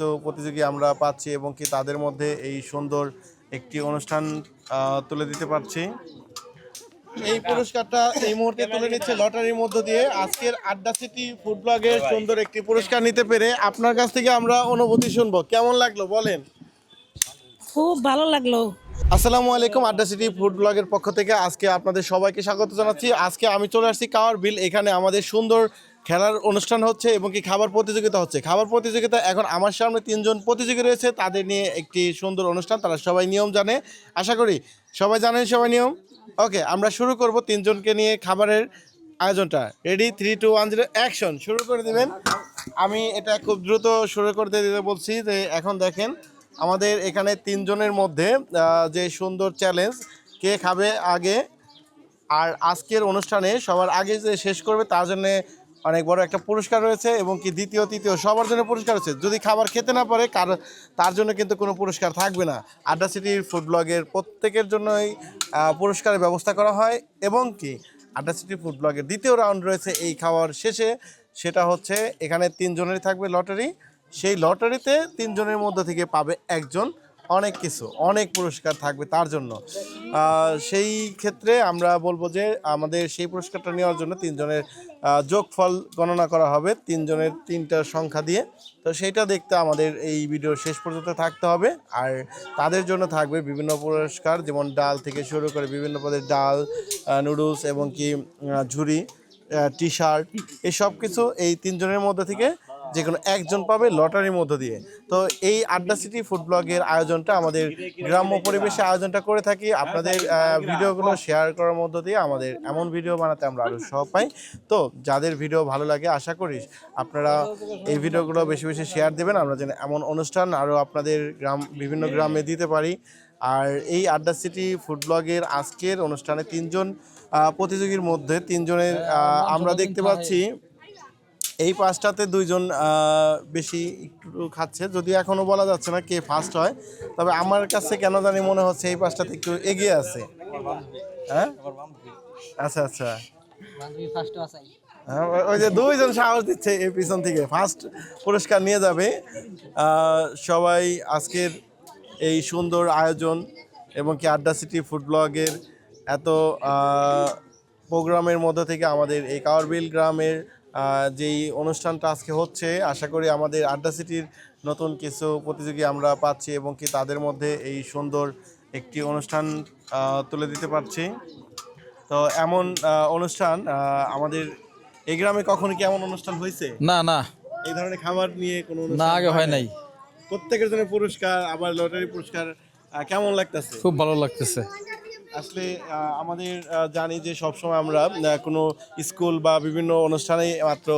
কিছু প্রতিযোগী আমরা পাচ্ছি এবং কি তাদের মধ্যে এই সুন্দর একটি অনুষ্ঠান তুলে দিতে পারছি। এই পুরস্কারটা এই মুহূর্তে তুলে নিচ্ছে লটারির মধ্য দিয়ে। আজকের আড্ডা সিটি ফুড ব্লগের সুন্দর একটি পুরস্কার নিতে পেরে আপনার কাছ থেকে আমরা অনুভূতি শুনব। কেমন লাগল বলেন? খুব ভালো লাগল। আসসালামু আলাইকুম আড্ডা সিটি ফুড ব্লগের পক্ষ থেকে আজকে আপনাদের সবাইকে স্বাগত জানাচ্ছি। আজকে আমি চলে আসছি কাওয়ার বিল এখানে আমাদের সুন্দর খেলার অনুষ্ঠান হচ্ছে এবং কি খাবার প্রতিযোগিতা হচ্ছে। খাবার প্রতিযোগিতা, এখন আমার সামনে তিনজন প্রতিযোগী রয়েছে, তাদের নিয়ে একটি সুন্দর অনুষ্ঠান, তারা সবাই নিয়ম জানে। আশা করি সবাই জানেন সবাই নিয়ম? ওকে, আমরা শুরু করব তিনজনকে নিয়ে খাবারের আয়োজনটা। Ready three two one zero action শুরু করে দেবেন। আমি এটা খুব দ্রুত শুরু করতে দিতে বলছি যে, এখন দেখেন আমাদের এখানে তিনজনের মধ্যে যে সুন্দর চ্যালেঞ্জ কে খাবে আগে? আর আজকের অনুষ্ঠানে সবার আগে যে শেষ করবে, তার জন্য অনেক বড় একটা পুরস্কার রয়েছে এবং কি দ্বিতীয়, তৃতীয় সবার জন্য পুরস্কার রয়েছে। যদি খাবার খেতে না পারে, কার, তার জন্য কিন্তু কোনো পুরস্কার থাকবে না। আড্ডা সিটির ফুড ব্লগের প্রত্যেকের জন্যই পুরস্কারের ব্যবস্থা করা হয় এবং কি আড্ডা সিটি ফুড ব্লগের দ্বিতীয় রাউন্ড রয়েছে এই খাওয়ার শেষে। সেটা হচ্ছে এখানে তিনজনেরই থাকবে লটারি। সেই লটারিতে তিনজনের মধ্যে থেকে পাবে একজন। অনেক কিছু, অনেক পুরস্কার থাকবে তার জন্য। সেই ক্ষেত্রে আমরা বলব যে আমাদের সেই পুরস্কারটা নেওয়ার জন্য তিনজনের যোগফল গণনা করা হবে তিনজনের তিনটা সংখ্যা দিয়ে। তো সেইটা দেখতে আমাদের এই ভিডিও শেষ পর্যন্ত থাকতে হবে। আর তাদের জন্য থাকবে বিভিন্ন পুরস্কার, যেমন ডাল থেকে শুরু করে বিভিন্ন পদের ডাল নুডলস এবং কি ঝুড়ি টি শার্ট এই সব কিছু এই তিনজনের মধ্যে থেকে যে কোনো একজন পাবে লটারির মধ্য দিয়ে। তো এই আড্ডা সিটি ফুড ব্লগের আয়োজনটা আমাদের গ্রাম্য পরিবেশে আয়োজনটা করে থাকি। আপনাদের ভিডিওগুলো শেয়ার করার মধ্য দিয়ে আমাদের এমন ভিডিও বানাতে আমরা আরও সহ পাই। তো যাদের ভিডিও ভালো লাগে, আশা করি আপনারা এই ভিডিওগুলো বেশি বেশি শেয়ার দেবেন। আমরা যেন এমন অনুষ্ঠান আরও আপনাদের গ্রাম, বিভিন্ন গ্রামে দিতে পারি। আর এই আড্ডা সিটি ফুড ব্লগের আজকের অনুষ্ঠানে তিনজন প্রতিযোগীর মধ্যে তিনজনের আমরা দেখতে পাচ্ছি এই পাঁচটাতে দুইজন বেশি একটু খাচ্ছে। যদিও এখনও বলা যাচ্ছে না কে ফার্স্ট হয় তবে আমার কাছে কেন জানি মনে হচ্ছে এই পাঁচটাতে একটু এগিয়ে আছে। হ্যাঁ? আচ্ছা আচ্ছা। হ্যাঁ, ওই- যে দুইজন সাহস দিচ্ছে এই পিছন থেকে। ফার্স্ট পুরস্কার নিয়ে যাবে। সবাই আজকের এই সুন্দর আয়োজন এবং কি আড্ডা সিটি ফুড ব্লগের এত প্রোগ্রামের মধ্যে থেকে আমাদের এই কাওয়ারবিল গ্রামের যেই অনুষ্ঠানটা আজকে হচ্ছে আশা করি আমাদের আড্ডা সিটির নতুন কিছু প্রতিযোগী আমরা পাচ্ছি এবং কি তাদের মধ্যে এই সুন্দর একটি অনুষ্ঠান তুলে দিতে পারছি। তো এমন অনুষ্ঠান আহ, আমাদের এই গ্রামে কখনো কি এমন অনুষ্ঠান হয়েছে? না না। এই ধরনের খাবার নিয়ে কোনো না আগে হয় নাই? প্রত্যেকের জন্য পুরস্কার আবার লটারি পুরস্কার কেমন লাগতেছে? খুব ভালো লাগতেছে। আসলে আমাদের জানি যে সবসময় আমরা কোনো স্কুল বা বিভিন্ন অনুষ্ঠানে মাত্র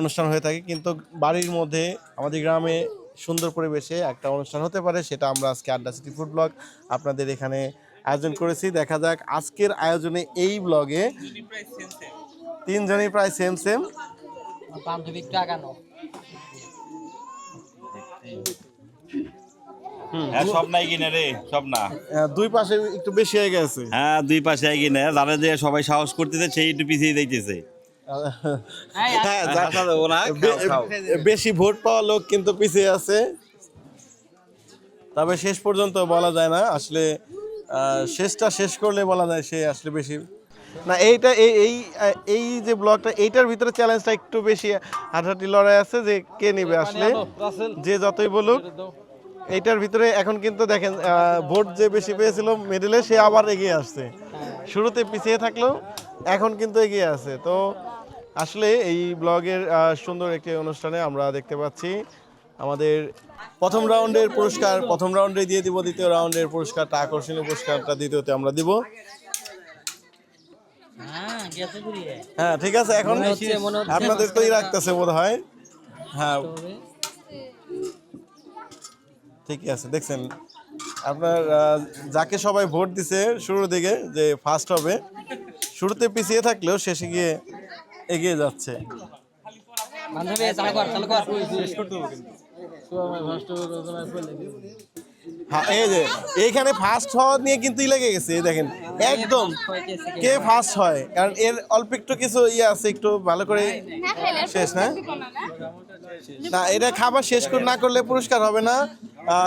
অনুষ্ঠান হয়ে থাকে। কিন্তু বাড়ির মধ্যে আমাদের গ্রামে সুন্দর পরিবেশে একটা অনুষ্ঠান হতে পারে সেটা আমরা আজকে আড্ডা সিটি ফুড ব্লগ আপনাদের এখানে আয়োজন করেছি। দেখা যাক আজকের আয়োজনে এই ব্লগে তিনজনই প্রায় সেম সেম হ্যাঁ সব নাই কিনে রে সব না। দুই পাশে একটু বেশি হয়ে গেছে। হ্যাঁ দুই পাশে আই কিনে যারা যে সবাই সাহস করতেছে সেই একটু পিছিয়ে যাইতেছে। হ্যাঁ, যা- আশা দেবো না, বে- খাও, খাও। বেশি ভোট পাওয়া লোক কিন্তু পিছিয়ে আছে। তবে শেষ পর্যন্ত বলা যায় না আসলে আহ, শেষটা শেষ করলে বলা যায় সে আসলে বেশি। না এইটা এই এই এই যে ব্লগটা এইটার ভিতরে চ্যালেঞ্জটা একটু বেশি হাঁটাহাঁটি লড়াই আছে যে কে নেবে আসলে। যে যতই বলুক। এইটার ভিতরে এখন কিন্তু দেখেন ভোট যে বেশি পেয়েছিল মিডলে সে আবার এগিয়ে আসছে। শুরুতে পিছিয়ে থাকলেও এখন কিন্তু এগিয়ে আছে। তো আসলে এই ব্লগের সুন্দর একটি অনুষ্ঠানে আমরা দেখতে পাচ্ছি আমাদের প্রথম রাউন্ডের পুরস্কার প্রথম রাউন্ডে দিয়ে দিব দ্বিতীয় রাউন্ডের পুরস্কারটা আকর্ষণীয় পুরস্কারটা দ্বিতীয়তে আমরা দিব। হ্যাঁ হ্যাঁ ঠিক আছে এখন আপনাদের তো রাখতেছে বোধ হয়। হ্যাঁ ঠিকই আছে। দেখছেন আপনার যাকে সবাই ভোট দিছে শুরুর দিকে যে ফার্স্ট হবে শুরুতে পিছিয়ে থাকলেও শেষে গিয়ে এগিয়ে যাচ্ছে। হ্যাঁ এই যে এইখানে ফার্স্ট হওয়া নিয়ে কিন্তু লেগে গেছে দেখেন একদম কে ফার্স্ট হয়? কারণ এর অল্প একটু কিছু ইয়ে আছে একটু ভালো করে শেষ না? না এটা খাবার শেষ কর- না করলে পুরস্কার হবে না।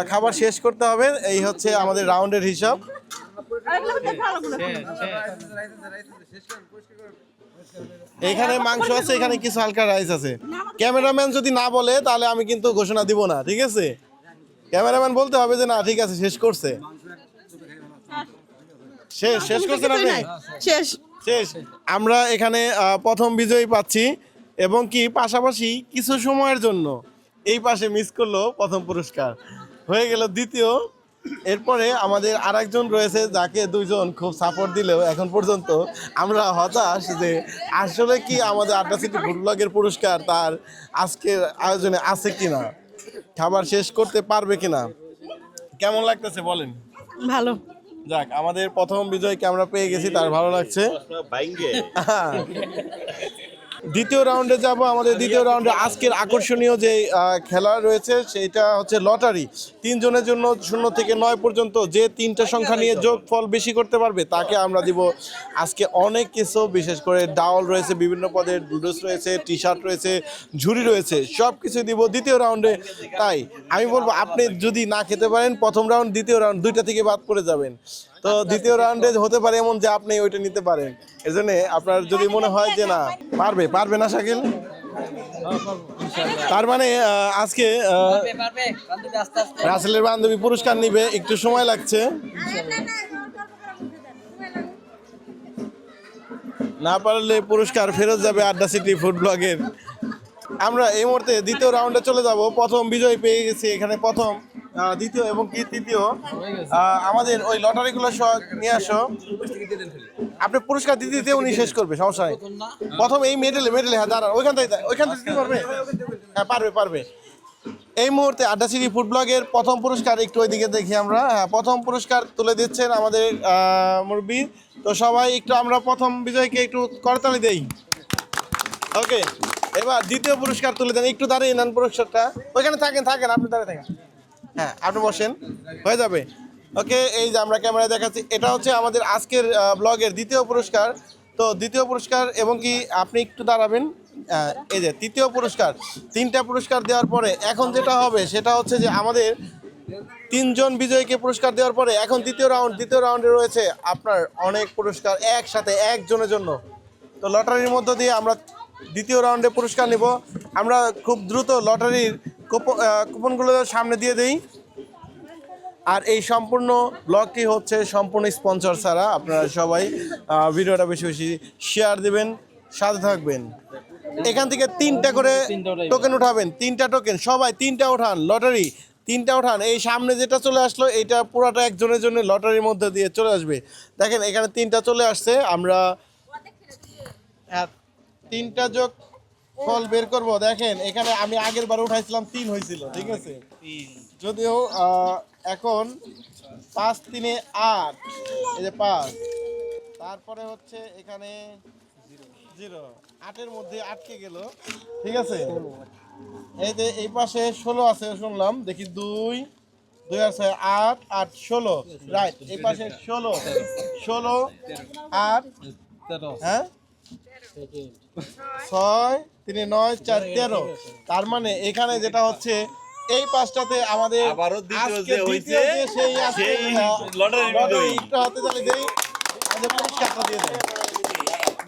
খাবার শেষ করতে হবে এই হচ্ছে আমাদের রাউন্ডের হিসাব। এখানে মাংস আছে এখানে কিছু হালকা রাইস আছে। ক্যামেরাম্যান যদি না বলে তাহলে আমি কিন্তু ঘোষণা দিব না ঠিক আছে? ক্যামেরাম্যান বলতে হবে যে না ঠিক আছে শেষ করছে। শেষ শেষ করছেন আপনি শেষ। শেষ। আমরা এখানে আহ, প্রথম বিজয়ী পাচ্ছি। এবং কি পাশাপাশি কিছু সময়ের জন্য এই পাশে মিস করল প্রথম পুরস্কার। হয়ে গেল দ্বিতীয়। এরপরে আমাদের আরেকজন রয়েছে যাকে দুইজন খুব সাপোর্ট দিলেও এখন পর্যন্ত আমরা হতাশ যে আসলে কি আমাদের আড্ডা সিটি ফুড ব্লগের পুরস্কার তার আজকের আয়োজনে আছে কিনা? খাবার শেষ করতে পারবে কিনা? কেমন লাগতেছে বলেন? ভালো। যাক আমাদের প্রথম বিজয়কে আমরা পেয়ে গেছি তার ভালো লাগছে। দ্বিতীয় রাউন্ডে যাব, আমাদের দ্বিতীয় রাউন্ডে আজকের আকর্ষণীয় যে খেলা রয়েছে সেটা হচ্ছে লটারি। তিনজনের জন্য শূন্য থেকে নয় পর্যন্ত যে তিনটা সংখ্যা নিয়ে যোগ ফল বেশি করতে পারবে, তাকে আমরা দিব আজকে অনেক কিছু, বিশেষ করে ডাউল রয়েছে, বিভিন্ন পদের ডুডলস রয়েছে টি শার্ট রয়েছে, ঝুড়ি রয়েছে সব কিছু দিব দ্বিতীয় রাউন্ডে। তাই আমি বলব, আপনি যদি না খেতে পারেন, প্রথম রাউন্ড, দ্বিতীয় রাউন্ড, দুইটা থেকে বাদ পড়ে যাবেন। তো দ্বিতীয় রাউন্ডে হতে পারে এমন যে আপনি ওইটা নিতে পারেন। এজন্য আপনার যদি মনে হয় যে না পারবে পারবে না শাকিল? তার মানে আজকে রাসেলের বান্ধবী পুরস্কার নিবে একটু সময় লাগছে। না পারলে পুরস্কার ফেরত যাবে আড্ডা সিটি ফুড ব্লগের। আমরা এই মুহূর্তে দ্বিতীয় রাউন্ডে চলে যাব। প্রথম বিজয় পেয়ে গেছি এখানে প্রথম। দ্বিতীয় এবং কি তৃতীয়? আমাদের ওই লটারিগুলো সব নিয়ে আসো। আপনি পুরস্কার দিতে দিতে উনি শেষ করবে, সমস্যা নেই। প্রথম এই মেডেলে মেডেলে হ্যাঁ দাঁড়ান, ওইখান থেকে ওইখান থেকে দিতে পারবে হ্যাঁ পারবে পারবে। এই মুহূর্তে আড্ডা সিটি ফুড ব্লগের প্রথম পুরস্কার একটু ওইদিকে দেখি আমরা। হ্যাঁ প্রথম পুরস্কার তুলে দিচ্ছেন আমাদের মুরব্বি। তো সবাই একটু আমরা প্রথম বিজয়কে একটু করতালি দেই। ওকে এবার দ্বিতীয় পুরস্কার তুলে দেন। একটু দাঁড়িয়ে নেন পুরস্কারটা। ওইখানে থাকেন থাকেন, আপনি দাঁড়িয়ে থাকেন। হ্যাঁ আপনি বসেন। হয়ে যাবে। ওকে, এই যে আমরা ক্যামেরায় দেখাচ্ছি, এটা হচ্ছে আমাদের আজকের ব্লগের দ্বিতীয় পুরস্কার। তো দ্বিতীয় পুরস্কার, এবং কি আপনি একটু দাঁড়াবেন? এই যে তৃতীয় পুরস্কার, তিনটা পুরস্কার দেওয়ার পরে এখন যেটা হবে, সেটা হচ্ছে যে আমাদের তিনজন বিজয়ীকে পুরস্কার দেওয়ার পরে এখন দ্বিতীয় রাউন্ড, দ্বিতীয় রাউন্ডে রয়েছে আপনার অনেক পুরস্কার একসাথে, একজনের জন্য। তো লটারির মধ্য দিয়ে আমরা দ্বিতীয় রাউন্ডে পুরস্কার নিব। আমরা খুব দ্রুত লটারির কুপনগুলো সামনে দিয়ে দেই। আর এই সম্পূর্ণ ব্লগটি হচ্ছে সম্পূর্ণ স্পন্সর ছাড়া। আপনারা সবাই ভিডিওটা বেশি বেশি শেয়ার দিবেন সাথে থাকবেন। এখান থেকে তিনটা করে টোকেন উঠাবেন। তিনটা টোকেন সবাই তিনটা উঠান লটারি তিনটা উঠান। এই সামনে যেটা চলে আসলো এটা পুরাটা একজনের জন্য লটারির মধ্যে দিয়ে চলে আসবে। দেখেন এখানে তিনটা চলে আসছে আমরা হ্যাঁ, তিনটা যোগ ফল বের করব দেখেন এখানে আমি আগের বার উঠাইছিলাম তিন হয়েছিল ঠিক আছে? যদিও এখন পাঁচ তিনে আট এই যে পাঁচ। তারপরে হচ্ছে এখানে জিরো। আটের মধ্যে আটকে গেল ঠিক আছে? এই যে এই পাশে ষোলো আছে শুনলাম দেখি দুই দুই আছে আট আট ষোলো রাইট এই পাশে ষোলো ষোলো আট হ্যাঁ? ছয় তিনে নয় চার তেরো। তার মানে এখানে যেটা হচ্ছে এই পাঁচটাতে আমাদের আবারও দ্বিতীয় আজকে হইছে, সেই আজকে, সেই আহ, লটারি লটারি বিজয়ী। একটু হাতে তালি দেই আমাদের পুরস্কারটা দিয়ে দেন।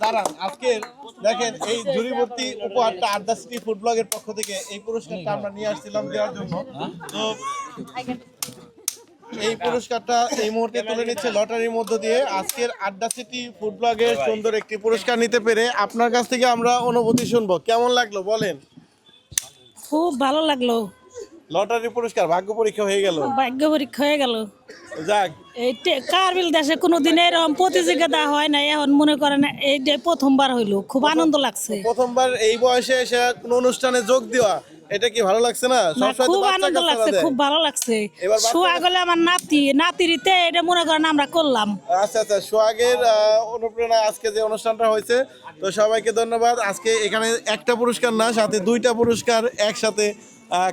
দাঁড়ান আজকের দেখেন এই ঝুড়িভর্তি উপহারটা আড্ডা সিটি ফুড ব্লগের পক্ষ থেকে এই পুরস্কারটা আমরা নিয়ে আসছিলাম দেওয়ার জন্য। তো এই পুরস্কারটা এই মুহূর্তে তুলে নিচ্ছে লটারির মধ্য দিয়ে। আজকের আড্ডা সিটি ফুড ব্লগের সুন্দর একটি পুরস্কার নিতে পেরে আপনার কাছ থেকে আমরা অনুভূতি শুনব। কেমন লাগল বলেন? খুব ভালো লাগল। লটারি পুরস্কার ভাগ্য পরীক্ষা হয়ে গেল। ভাগ্য পরীক্ষা হয়ে গেল। যাক। এই কারবিল দেশে কোনোদিন এরকম প্রতিযোগিতা হয় না এখন মনে করেন এই যে প্রথমবার হইল। খুব আনন্দ লাগছে। প্রথমবার এই বয়সে এসে কোনো অনুষ্ঠানে যোগ দেওয়া। এটা কি ভালো লাগছে না? খুব আনন্দ লাগছে খুব ভালো লাগছে। এবার বাচ্চা শোয়া গেলে আমার নাতি নাতিরিতে এটা মনে করেন আমরা করলাম। আচ্ছা আচ্ছা সোহাগের অনুপ্রেরণায় আজকে যে অনুষ্ঠানটা হয়েছে তো সবাইকে ধন্যবাদ। আজকে এখানে একটা পুরস্কার না সাথে দুইটা পুরস্কার একসাথে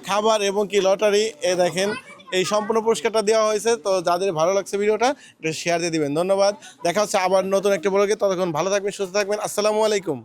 খাবার এবং কি লটারি। এ দেখেন এই সম্পূর্ণ পুরস্কারটা দেওয়া হয়েছে। তো যাদের ভালো লাগছে ভিডিওটা এটা শেয়ার দিয়ে দিবেন। ধন্যবাদ। দেখা হচ্ছে আবার নতুন একটা ব্লগে ততক্ষণ ভালো থাকবেন সুস্থ থাকবেন। আসসালামু আলাইকুম।